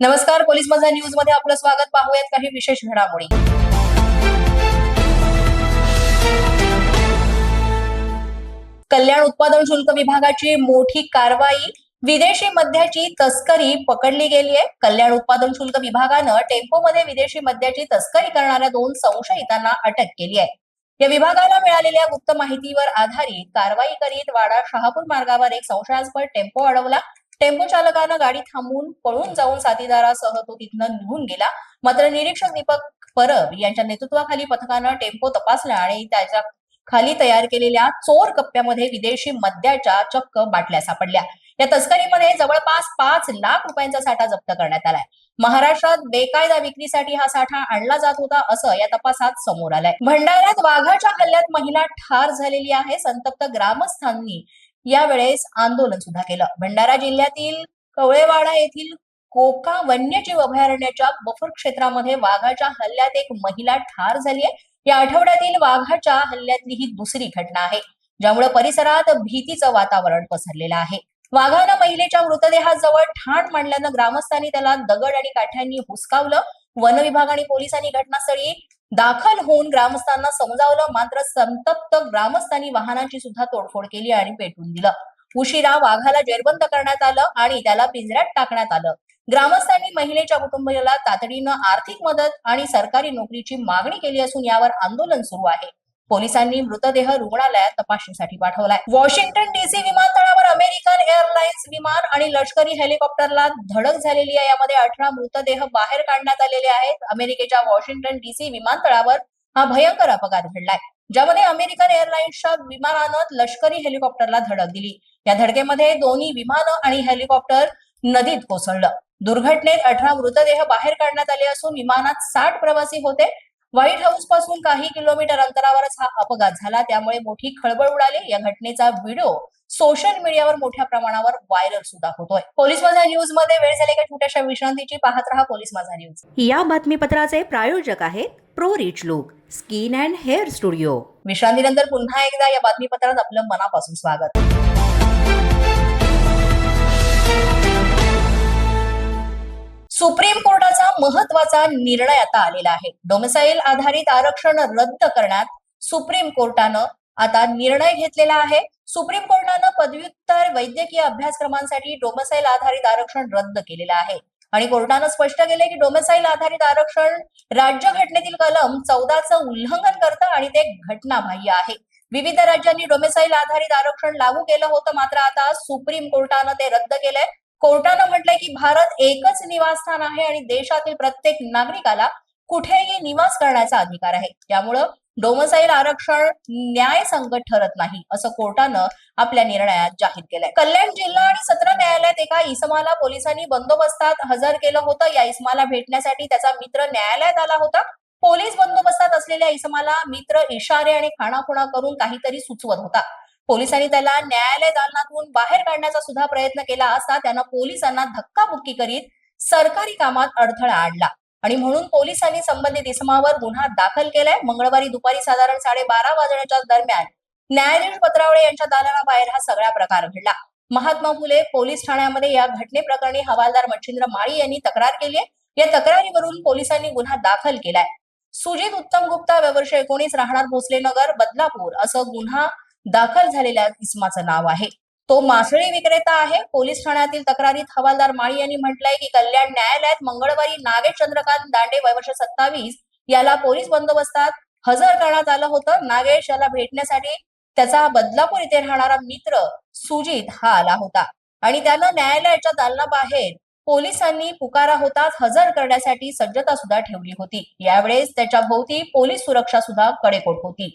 नमस्कार पोलीस माझा न्यूजमध्ये आपलं स्वागत. पाहूयात काही विशेष घडामोडी. कल्याण उत्पादन शुल्क विभागाची मोठी कारवाई. विदेशी मद्याची तस्करी पकडली गेली आहे. कल्याण उत्पादन शुल्क विभागानं टेम्पोमध्ये विदेशी मद्याची तस्करी करणाऱ्या दोन संशयितांना अटक केली आहे. या विभागाला मिळालेल्या गुप्त माहितीवर आधारित कारवाई करीत वाडा शहापूर मार्गावर एक संशयास्पद टेम्पो अडवला. टेम्पो चालकानं गाडी थांबवून पळून जाऊन साथीदारासह तो तिथनं निघून गेला. मात्र निरीक्षक दीपक परब यांच्या नेतृत्वाखाली पथकानं टेम्पो तपासला आणि त्याच्याखाली तयार केलेल्या चोर कप्प्यामध्ये विदेशी मद्याच्या चक्क बाटल्या सापडल्या. या तस्करीमध्ये जवळपास पाच लाख रुपयांचा साठा जप्त करण्यात आलाय. महाराष्ट्रात बेकायदा विक्रीसाठी हा साठा आणला जात होता असं या तपासात समोर आलंय. भंडाऱ्यात वाघाच्या हल्ल्यात महिला ठार झालेली आहे. संतप्त ग्रामस्थांनी यावेळेस आंदोलन सुद्धा केलं. भंडारा जिल्ह्यातील कवळेवाडा येथील कोका वन्यजीव अभयारण्याच्या बफर क्षेत्रामध्ये वाघाच्या हल्ल्यात एक महिला ठार झाली आहे. या आठवड्यातील वाघाच्या हल्ल्यातली ही दुसरी घटना आहे ज्यामुळे परिसरात भीतीचं वातावरण पसरलेलं आहे. वाघानं महिलेच्या मृतदेहाजवळ ठाण मांडल्यानं ग्रामस्थांनी त्याला दगड आणि काठ्यांनी हुसकावलं. वन विभाग आणि पोलिसांनी घटनास्थळी दाखल होऊन ग्रामस्थांना समजावलं मात्र संतप्त ग्रामस्थांनी वाहनांची सुद्धा तोडफोड केली आणि पेटवून दिलं. उशिरा वाघाला जेरबंद करण्यात आलं आणि त्याला पिंजऱ्यात टाकण्यात आलं. ग्रामस्थांनी महिलेच्या कुटुंबियाला तातडीनं आर्थिक मदत आणि सरकारी नोकरीची मागणी केली असून यावर आंदोलन सुरू आहे. पोलिसांनी मृतदेह रुग्णालयात तपासणीसाठी पाठवलाय. वॉशिंग्टन डीसी विमानतळावर अमेरिकन एअरलाइन्स विमान आणि लष्करी हेलिकॉप्टरला धडक झालेली आहे. यामध्ये अठरा मृतदेह बाहेर काढण्यात आलेले आहेत. अमेरिकेच्या वॉशिंग्टन डीसी विमानतळावर हा भयंकर अपघात घडलाय. ज्यामध्ये अमेरिकन एअरलाइन्सच्या विमानानं लष्करी हेलिकॉप्टरला धडक दिली. या धडकेमध्ये दोन्ही विमानं आणि हेलिकॉप्टर नदीत कोसळलं. दुर्घटनेत अठरा मृतदेह बाहेर काढण्यात आले असून विमानात साठ प्रवासी होते. व्हाईट हाऊसपासून काही किलोमीटर अंतरावरच हा अपघात झाला. त्यामुळे मोठी खळबळ उडाली. या घटनेचा व्हिडिओ सोशल मीडियावर मोठ्या प्रमाणावर व्हायरल सुद्धा होतोय. पोलीस माझा न्यूजमध्ये वेळ झाली का छोट्याशा विश्रांतीची पाहत रहा पोलीस माझा न्यूज. या बातमीपत्राचे प्रायोजक आहेत Pro Rich Look Skin and Hair Studio. विश्रांतीनंतर पुन्हा एकदा या बातमीपत्रात आपलं मनापासून स्वागत. सुप्रीम कोर्टाचा महत्त्वाचा निर्णय आता आलेला आहे. डोमिसाईल आधारित आरक्षण रद्द करण्यात सुप्रीम कोर्टानं आता निर्णय घेतलेला आहे. सुप्रीम कोर्टानं पदव्युत्तर वैद्यकीय अभ्यासक्रमांसाठी डोमिसाईल आधारित आरक्षण रद्द केलेलं आहे. आणि कोर्टानं स्पष्ट केले की डोमिसाईल आधारित आरक्षण राज्य घटनेतील कलम चौदाचं उल्लंघन करतं आणि ते घटनाबाह्य आहे. विविध राज्यांनी डोमिसाईल आधारित आरक्षण लागू केलं होतं मात्र आता सुप्रीम कोर्टानं ते रद्द केलंय. कोर्टानं म्हटलंय की भारत एकच निवासस्थान आहे आणि देशातील प्रत्येक नागरिकाला कुठेही निवास करण्याचा अधिकार आहे. त्यामुळं डोमसाईल आरक्षण न्याय संकट ठरत नाही असं कोर्टानं आपल्या निर्णयात जाहीर केलंय. कल्याण जिल्हा आणि सत्र न्यायालयात एका इसमाला पोलिसांनी बंदोबस्तात हजर केलं होतं. या इसमाला भेटण्यासाठी त्याचा मित्र न्यायालयात आला होता. पोलीस बंदोबस्तात असलेल्या इसमाला मित्र इशारे आणि खाणाखुणा करून काहीतरी सुचवत होता. पोलिसांनी त्याला न्यायालय दालनातून बाहेर काढण्याचा सुद्धा प्रयत्न केला असता त्यानं पोलिसांना धक्काबुक्की करीत सरकारी कामात अडथळा आणला. आणि म्हणून पोलिसांनी संबंधित इसमावर गुन्हा दाखल केलाय. मंगळवारी दुपारी साधारण साडेबारा वाजण्याच्या दरम्यान न्यायाधीश पत्रावळे यांच्या दालनाबाहेर हा सगळा प्रकार घडला. महात्मा फुले पोलीस ठाण्यामध्ये या घटनेप्रकरणी हवालदार मच्छिंद्र माळी यांनी तक्रार केली आहे या तक्रारीवरून पोलिसांनी गुन्हा दाखल केलाय. सुजित उत्तम गुप्ता वर्ष एकोणीस राहणार भोसले नगर बदलापूर असं गुन्हा दाखल झालेल्या इसमाचं नाव आहे. तो मासळी विक्रेता आहे. पोलीस ठाण्यातील तक्रारीत हवालदार माळी यांनी म्हटलंय की कल्याण न्यायालयात मंगळवारी नागेश चंद्रकांत दांडे वर्ष सत्तावीस याला पोलीस बंदोबस्तात हजर करण्यात आलं होतं. नागेश याला भेटण्यासाठी त्याचा बदलापूर इथे राहणारा मित्र सुजित हा आला होता. आणि त्यानं न्यायालयाच्या दालनाबाहेर पोलिसांनी पुकारा होताच हजर करण्यासाठी सज्जता सुद्धा ठेवली होती. यावेळेस त्याच्या भोवती पोलीस सुरक्षा सुद्धा कडेकोट होती.